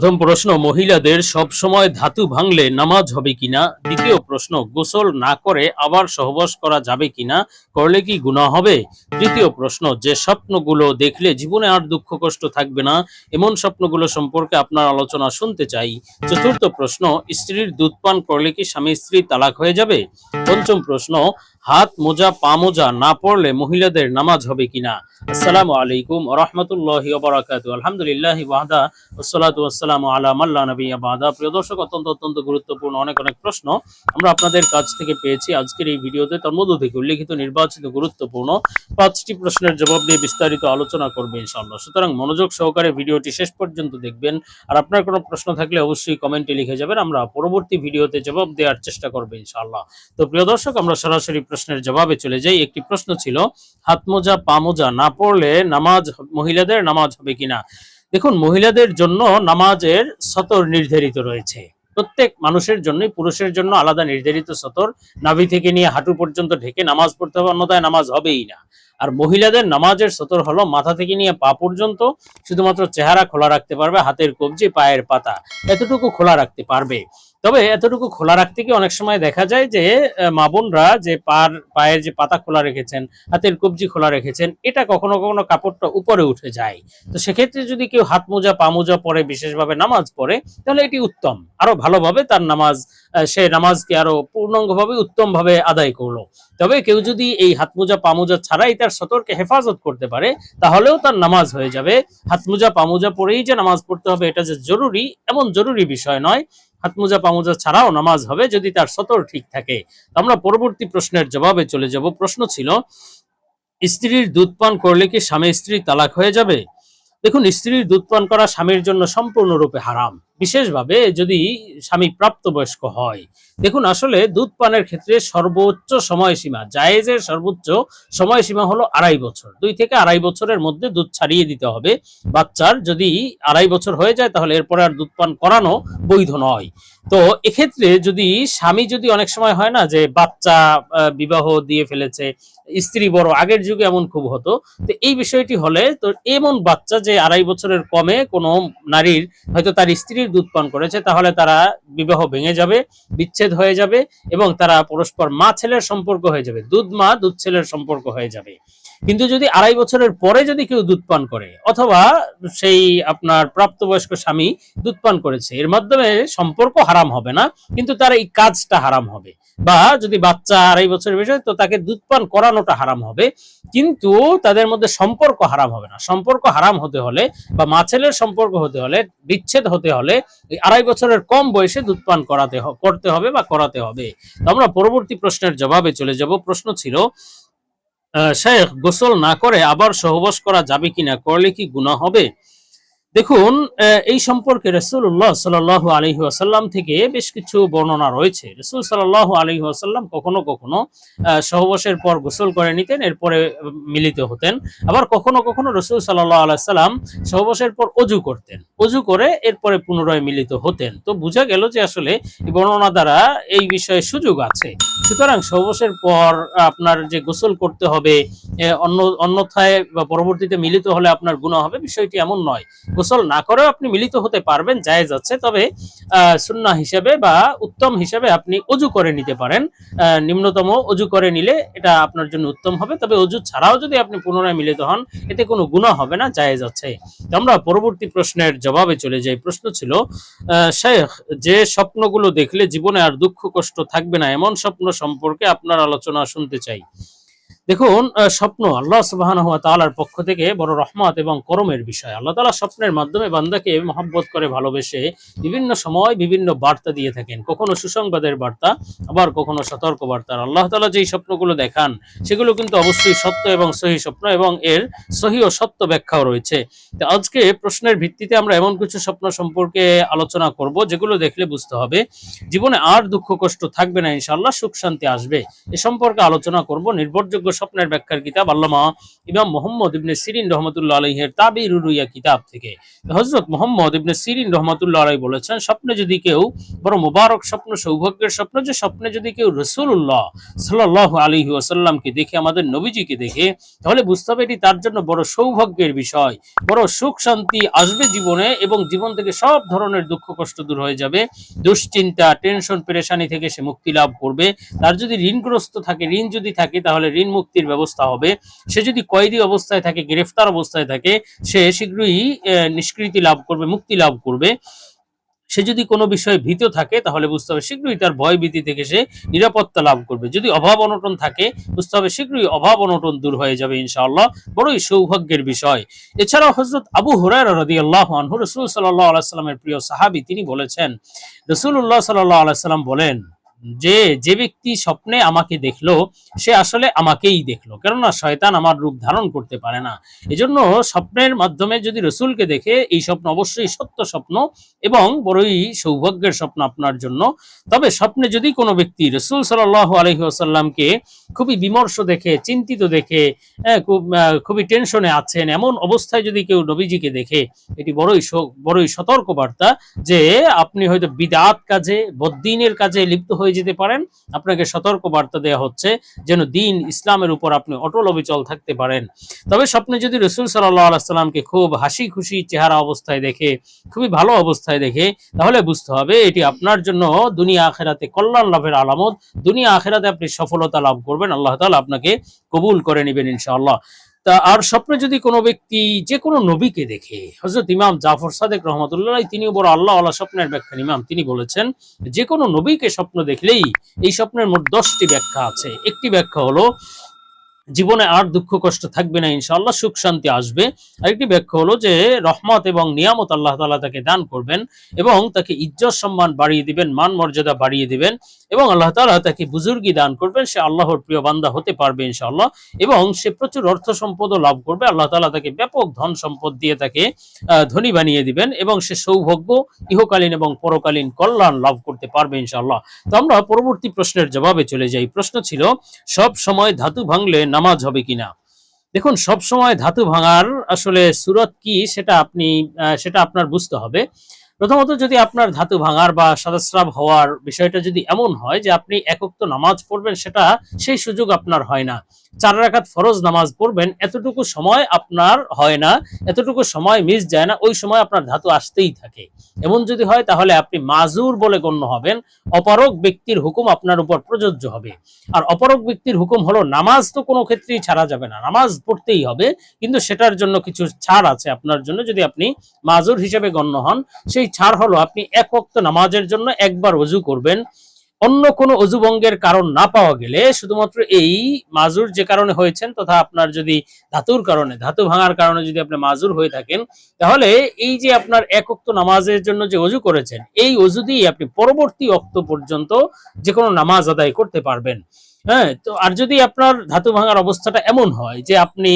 প্রথম প্রশ্ন, মহিলাদের সব সময় ধাতু ভাঙলে নামাজ হবে কিনা? দ্বিতীয় প্রশ্ন, গোসল না করে আবার সহবাস করা যাবে কিনা? করলে কি গুনাহ হবে? তৃতীয় প্রশ্ন, যে স্বপ্নগুলো দেখলে জীবনে আর দুঃখ কষ্ট থাকবে না, এমন স্বপ্নগুলো সম্পর্কে আপনার আলোচনা শুনতে চাই। চতুর্থ প্রশ্ন, স্ত্রীর দুধ পান করলে কি স্বামী স্ত্রী তালাক হয়ে যাবে? পঞ্চম প্রশ্ন হাত মোজা, পা মোজা না পড়লে মহিলাদের নামাজ হবে কিনা? আসসালামু আলাইকুম রহমতুল্লাহি আলহামদুলিল্লাহ ওয়াহদা মাল্লা নবী প্রিয় দর্শক, অত্যন্ত অত্যন্ত গুরুত্বপূর্ণ অনেক অনেক প্রশ্ন আমরা আপনাদের কাছ থেকে পেয়েছি আজকের এই ভিডিওতে। তার মধ্য থেকে উল্লেখিত নির্বাচিত গুরুত্বপূর্ণ পাঁচটি প্রশ্নের জবাব দিয়ে বিস্তারিত আলোচনা করবে সুতরাং মনোযোগ সহকারে ভিডিওটি শেষ পর্যন্ত দেখবেন। আর আপনার কোনো প্রশ্ন থাকলে অবশ্যই কমেন্টে লিখে যাবেন। আমরা পরবর্তী ভিডিওতে জবাব দেওয়ার চেষ্টা করব ইনশাআল্লাহ। তো প্রিয় দর্শক, আমরা সরাসরি প্রশ্নের জবাবে চলে যাই। একটি প্রশ্ন ছিল, হাত মোজা, পা মোজা না পড়লে নামাজ মহিলাদের নামাজ হবে কিনা? দেখুন, মহিলাদের জন্য নামাজের সতর নির্ধারিত রয়েছে। প্রত্যেক মানুষের জন্যই, পুরুষের জন্য আলাদা নির্ধারিত সতর। নাভি থেকে নিয়ে হাঁটু পর্যন্ত ঢেকে নামাজ পড়তে হবে, অন্যথায় নামাজ হবেই না। আর মহিলাদের নামাজের সতর হলো মাথা থেকে নিয়ে পা পর্যন্ত শুধুমাত্র চেহারা খোলা রাখতে পারবে, হাতের কবজি, পায়ের পাতা, এতটুকু খোলা রাখতে পারবে। তবে এতটুকু খোলা রাখতে গিয়ে অনেক সময় দেখা যায় যে মা বোনরা যে পার পায়ের যে পাতা খোলা রেখেছেন, হাতের কবজি খোলা রেখেছেন, এটা কখনো কখনো কাপড়টা উপরে উঠে যায়। তো সেক্ষেত্রে যদি কেউ হাত মোজা, পা মোজা পরে, বিশেষভাবে নামাজ পড়ে, তাহলে এটি উত্তম। আরও ভালোভাবে তার নামাজ সে নামাজকে আরও পূর্ণাঙ্গভাবে উত্তম ভাবে আদায় করল। তবে কেউ যদি এই হাত মোজা, পা মোজা ছাড়াই তার সতর্কে হেফাজত করতে পারে, তাহলেও তার নামাজ হয়ে যাবে। হাত মোজা, পা মোজা পরেই যে নামাজ পড়তে হবে, এটা যে জরুরি, এমন জরুরি বিষয় নয় হাত মোজা পা মোজা ছাড়াও নামাজ হবে যদি তার সতর ঠিক থাকে। আমরা পরবর্তী প্রশ্নের জবাবে চলে যাব। প্রশ্ন ছিল, স্ত্রীর দুধ পান করলে কি স্বামী স্ত্রী তালাক হয়ে যাবে? দেখুন, স্ত্রীর দুধ পান করা স্বামীর জন্য সম্পূর্ণরূপে হারাম। বিশেষভাবে যদি স্বামী প্রাপ্তবয়স্ক হয়, দেখুন আসলে দুধ পানের ক্ষেত্রে সর্বোচ্চ সময়সীমা, জায়েজের সর্বোচ্চ সময়সীমা হলো আড়াই বছর। দুই থেকে আড়াই বছরের মধ্যে দুধ ছাড়িয়ে দিতে হবে। বাচ্চার যদি আড়াই বছর হয়ে যায়, তাহলে এরপরে আর দুধ পান করানো বৈধ নয়। তো এক্ষেত্রে যদি স্বামী যদি অনেক সময় হয় না যে বাচ্চা বিবাহ দিয়ে ফেলেছে, স্ত্রী বড়, আগের যুগে এমন খুব হতো, তো এই বিষয়টি হলে তো এমন বাচ্চা যে আড়াই বছরের কমে কোনো নারীর হয়তো তার স্ত্রীর দুধ পান করেছে, তাহলে তারা বিবাহ ভেঙে যাবে, বিচ্ছেদ হয়ে যাবে এবং তারা পরস্পর মা ছেলের সম্পর্ক হয়ে যাবে, দুধ মা, দুধ ছেলের সম্পর্ক হয়ে যাবে। কিন্তু যদি আড়াই বছরের পরে যদি কেউ দুধ পান করে, অথবা সেই আপনার প্রাপ্তবয়স্ক স্বামী দুধ পান করেছে, এর মাধ্যমে সম্পর্ক হারাম হবে না, কিন্তু তার এই কাজটা হারাম হবে। বা যদি বাচ্চা আড়াই বছরের বিষয় তো তাকে দুধ পান করানোটা হারাম হবে, কিন্তু তাদের মধ্যে সম্পর্ক হারাম হবে না। সম্পর্ক হারাম হতে হলে বা মা ছেলের সম্পর্ক হতে হলে, বিচ্ছেদ হতে হলে এই আড়াই বছরের কম বয়সে দুধ পান করাতে করতে হবে বা করাতে হবে। আমরা পরবর্তী প্রশ্নের জবাবে চলে যাব। প্রশ্ন ছিল শেখ গোসল না করে আবার সহবাস করা যাবে কিনা? করলে কি গুণা হবে? দেখুন এই সম্পর্কে রসুল্লাহ সাল আলহি আসাল্লাম থেকে বেশ কিছু বর্ণনা রয়েছে। রসুল সাল্লাহ আলহি আসাল্লাম কখনো কখনো সহবাসের পর গোসল করে নিতেন, এরপরে মিলিত হতেন। আবার কখনো কখনো রসুল সাল্লাহ আলাইসাল্লাম সহবাসের পর অজু করতেন। অজু করে এরপরে পুনরায় মিলিত হতেন। তো বোঝা গেল যে আসলে বর্ণনা দ্বারা এই বিষয়ে সুযোগ আছে। সুতরাং সহবাসের পর আপনার যে গোসল করতে হবে অন্য, অন্যথায় বা পরবর্তীতে মিলিত হলে আপনার গুণা হবে, বিষয়টি এমন নয়। গোসল না করেও আপনি মিলিত হতে পারবেন জায়েজ আছে। তবে আহ, সুন্নাহ হিসেবে বা উত্তম হিসেবে আপনি অজু করে নিতে পারেন। নিম্নতম অজু করে নিলে এটা আপনার জন্য উত্তম হবে। তবে অজু ছাড়াও যদি আপনি পুনরায় মিলিত হন এতে কোনো গুণা হবে না জায়েজ আছে। আমরা পরবর্তী প্রশ্নের জবাবে চলে যাই। প্রশ্ন ছিল শেখ যে স্বপ্নগুলো দেখলে জীবনে আর দুঃখ কষ্ট থাকবে না এমন স্বপ্ন সম্পর্কে আপনার আলোচনা শুনতে চাই। দেখুন স্বপ্ন আল্লাহ সুবাহ তাআলার পক্ষ থেকে বড় রহমত এবং করমের বিষয়। আল্লাহ তালা স্বপ্নের মাধ্যমে বান্দাকে মহব্বত করে, ভালোবেসে বিভিন্ন সময় বিভিন্ন বার্তা দিয়ে থাকেন। কখনো সুসংবাদের বার্তা, আবার কখনো সতর্ক বার্তা। আল্লাহ তালা যেই স্বপ্নগুলো দেখান, সেগুলো কিন্তু অবশ্যই সত্য এবং সহি স্বপ্ন এবং এর সহি ও সত্য ব্যাখ্যাও রয়েছে। তো আজকে প্রশ্নের ভিত্তিতে আমরা এমন কিছু স্বপ্ন সম্পর্কে আলোচনা করব, যেগুলো দেখলে বুঝতে হবে। জীবনে আর দুঃখ কষ্ট থাকবে না, ইনশাআল্লাহ সুখ শান্তি আসবে। এ সম্পর্কে আলোচনা করব, নির্ভরযোগ্য স্বপ্নের ব্যাখ্যার কিতাব আল্লামা ইমাম মোহাম্মদ ইবনে সিরিন রহমতুল্লাহ আলহের তাবির রুইয়া কিতাব থেকে। হজরত মোহাম্মদ ইবনে সিরিন রহমতুল্লাহ আলাই বলেছেন, স্বপ্নে যদি কেউ বড় মুবারক স্বপ্ন, সৌভাগ্যের স্বপ্ন যে স্বপ্নে যদি কেউ রসুল্লাহ সাল্লাহ আলী ওয়াসাল্লামকে দেখে, আমাদের নবীজিকে দেখে, তাহলে বুঝতে হবে এটি তার জন্য বড় সৌভাগ্যের বিষয়। বড় সুখ শান্তি আসবে জীবনে এবং জীবন থেকে সব ধরনের দুঃখ কষ্ট দূর হয়ে যাবে। দুশ্চিন্তা, টেনশন, পেরেশানি থেকে সে মুক্তি লাভ করবে। তার যদি ঋণগ্রস্ত থাকে, ঋণ যদি থাকে, তাহলে ঋণ মুক্তির ব্যবস্থা হবে। সে যদি কয়েদি অবস্থায় থাকে, গ্রেফতার অবস্থায় থাকে, সে শীঘ্রই নিষ্কৃতি লাভ করবে, মুক্তি লাভ করবে। সে যদি কোনো বিষয়ে ভীত থাকে, তাহলে বুঝতে হবে শীঘ্রই তার ভয় ভীতি থেকে সে নিরাপত্তা লাভ করবে। যদি অভাব অনটন থাকে, বুঝতে হবে শীঘ্রই অভাব অনটন দূর হয়ে যাবে ইনশাআল্লাহ। বড়ই সৌভাগ্যের বিষয়। এছাড়াও হজরত আবু হুরায়রা রাদিয়াল্লাহু আনহু, রাসূল সাল্লাল্লাহু আলাইহি সাল্লামের প্রিয় সাহাবী, তিনি বলেছেন, রাসূলুল্লাহ সাল্লাল্লাহু আলাইহি সাল্লাম বলেন যে যে ব্যক্তি স্বপ্নে আমাকে দেখল, সে আসলে আমাকেই দেখল। কেননা শয়তান আমার রূপ ধারণ করতে পারে না। এজন্য স্বপ্নের মাধ্যমে যদি রসুলকে দেখে, এই স্বপ্ন অবশ্যই সত্য স্বপ্ন এবং বড়ই সৌভাগ্যের স্বপ্ন আপনার জন্য। তবে স্বপ্নে যদি কোনো ব্যক্তি রসুল সাল্লাহ আলহি আসাল্লামকে খুবই বিমর্ষ দেখে, চিন্তিত দেখে খুব খুবই টেনশনে আছেন, এমন অবস্থায় যদি কেউ নবীজিকে দেখে, এটি বড়ই বড়ই সতর্ক বার্তা যে, আপনি হয়তো বিদাত কাজে, বদ্দিনের কাজে লিপ্ত হয়ে যেতে পারেন। আপনাকে সতর্ক বার্তা দেওয়া হচ্ছে যেন দিন ইসলামের উপর আপনি অটল অবিচল থাকতে পারেন। তবে স্বপ্নে যদি রসুল সাল্লাহ আলাইসাল্লামকে খুব হাসি খুশি চেহারা অবস্থায় দেখে, খুবই ভালো অবস্থায় দেখে, তাহলে বুঝতে হবে এটি আপনার জন্য দুনিয়া আখেরাতে কল্যাণ লাভের আলামত। দুনিয়া আখেরাতে আপনি সফলতা লাভ করবেন। আল্লাহ তালা আপনাকে কবুল করে নেবেন ইনশাআল্লাহ। তা আর স্বপ্নে যদি কোনো ব্যক্তি যে কোনো নবীকে দেখে হজরত ইমাম জাফর সাদেক রহমতুল্লাহ, তিনিও বড় আল্লাহ আল্লাহ স্বপ্নের ব্যাখ্যা ইমাম। তিনি বলেছেন, যে কোনো নবীকে স্বপ্ন দেখলেই এই স্বপ্নের মোট দশটি ব্যাখ্যা আছে। একটি ব্যাখ্যা হলো জীবনে আর দুঃখ কষ্ট থাকবে না, ইনশাআল্লাহ সুখ শান্তি আসবে। আরেকটি ব্যাখ্যা হলো যে, রহমত এবং নিয়ামত আল্লাহ তাআলা তাকে দান করবেন এবং তাকে ইজ্জত সম্মান বাড়িয়ে দিবেন, মান মর্যাদা বাড়িয়ে দিবেন এবং আল্লাহ তাআলা তাকে বুজুর্গি দান করবেন। সে আল্লাহর প্রিয় বান্দা হতে পারবে, ইনশাআল্লাহ এবং সে প্রচুর অর্থ সম্পদও লাভ করবে। আল্লাহ তাআলা তাকে ব্যাপক ধন সম্পদ দিয়ে তাকে ধনী বানিয়ে দিবেন এবং সে সৌভাগ্য ইহকালীন এবং পরকালীন কল্যাণ লাভ করতে পারবে, ইনশাআল্লাহ। তো আমরা পরবর্তী প্রশ্নের জবাবে চলে যাই। প্রশ্ন ছিল, সব সময় ধাতু ভাঙলে নামাজ হবে কিনা? দেখুন, সব সময় ধাতু ভাঙার আসলে সুরত কি সেটা আপনি সেটা আপনার বুঝতে হবে। প্রথমত যদি আপনার ধাতু ভাঙার বা সাদাস্রাব হওয়ার বিষয়টা যদি এমন হয় যে আপনি একক্ত নামাজ পড়বেন, সেটা সেই সুযোগ আপনার হয় না। চার রাকাত ফরজ নামাজ পড়বেন, এতটুকু সময় আপনার হয় না, এতটুকু সময় মিস যায় না, ওই সময় আপনার ধাতু আসতেই থাকে। এমন যদি হয়, তাহলে আপনি মাজুর বলে গণ্য হবেন অপারক ব্যক্তির হুকুম আপনার উপর প্রযোজ্য হবে। আর অপরক ব্যক্তির হুকুম হলো, নামাজ তো কোনো ক্ষেত্রেই ছাড়া যাবে না, নামাজ পড়তেই হবে, কিন্তু সেটার জন্য কিছু ছাড় আছে আপনার জন্য, যদি আপনি মাজুর হিসেবে গণ্য হন। সেই ছাড় হলো, আপনি এক ওয়াক্ত নামাজের জন্য একবার অজু করবেন অন্য কোনো অজুভঙ্গের কারণ না পাওয়া গেলে শুধুমাত্র এই মাজুর যে কারণে হয়েছেন তথা আপনার যদি ধাতুর কারণে, ধাতু ভাঙার কারণে যদি আপনি মাজুর হয়ে থাকেন, তাহলে এই যে আপনার এক ওয়াক্ত নামাজের জন্য যে অজু করেছেন, এই অজু দিয়ে আপনি পরবর্তী অক্ত পর্যন্ত যে কোনো নামাজ আদায় করতে পারবেন। হ্যাঁ তো আর যদি আপনার ধাতু ভাঙার অবস্থাটা এমন হয় যে আপনি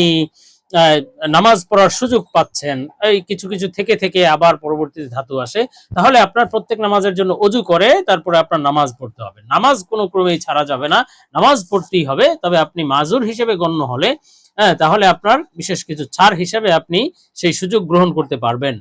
নামাজ পড়ার সুযোগ পাচ্ছেন, এই কিছু কিছু থেকে থেকে আবার পরবর্তীতে ধাতু আসে, তাহলে আপনার প্রত্যেক নামাজের জন্য অজু করে তারপরে আপনার নামাজ পড়তে হবে। নামাজ কোনো ক্রমেই ছাড়া যাবে না, নামাজ পড়তেই হবে, তবে আপনি মাজুর হিসেবে গণ্য হলে হ্যাঁ তাহলে আপনার বিশেষ কিছু ছাড় হিসেবে আপনি সেই সুযোগ গ্রহণ করতে পারবেন।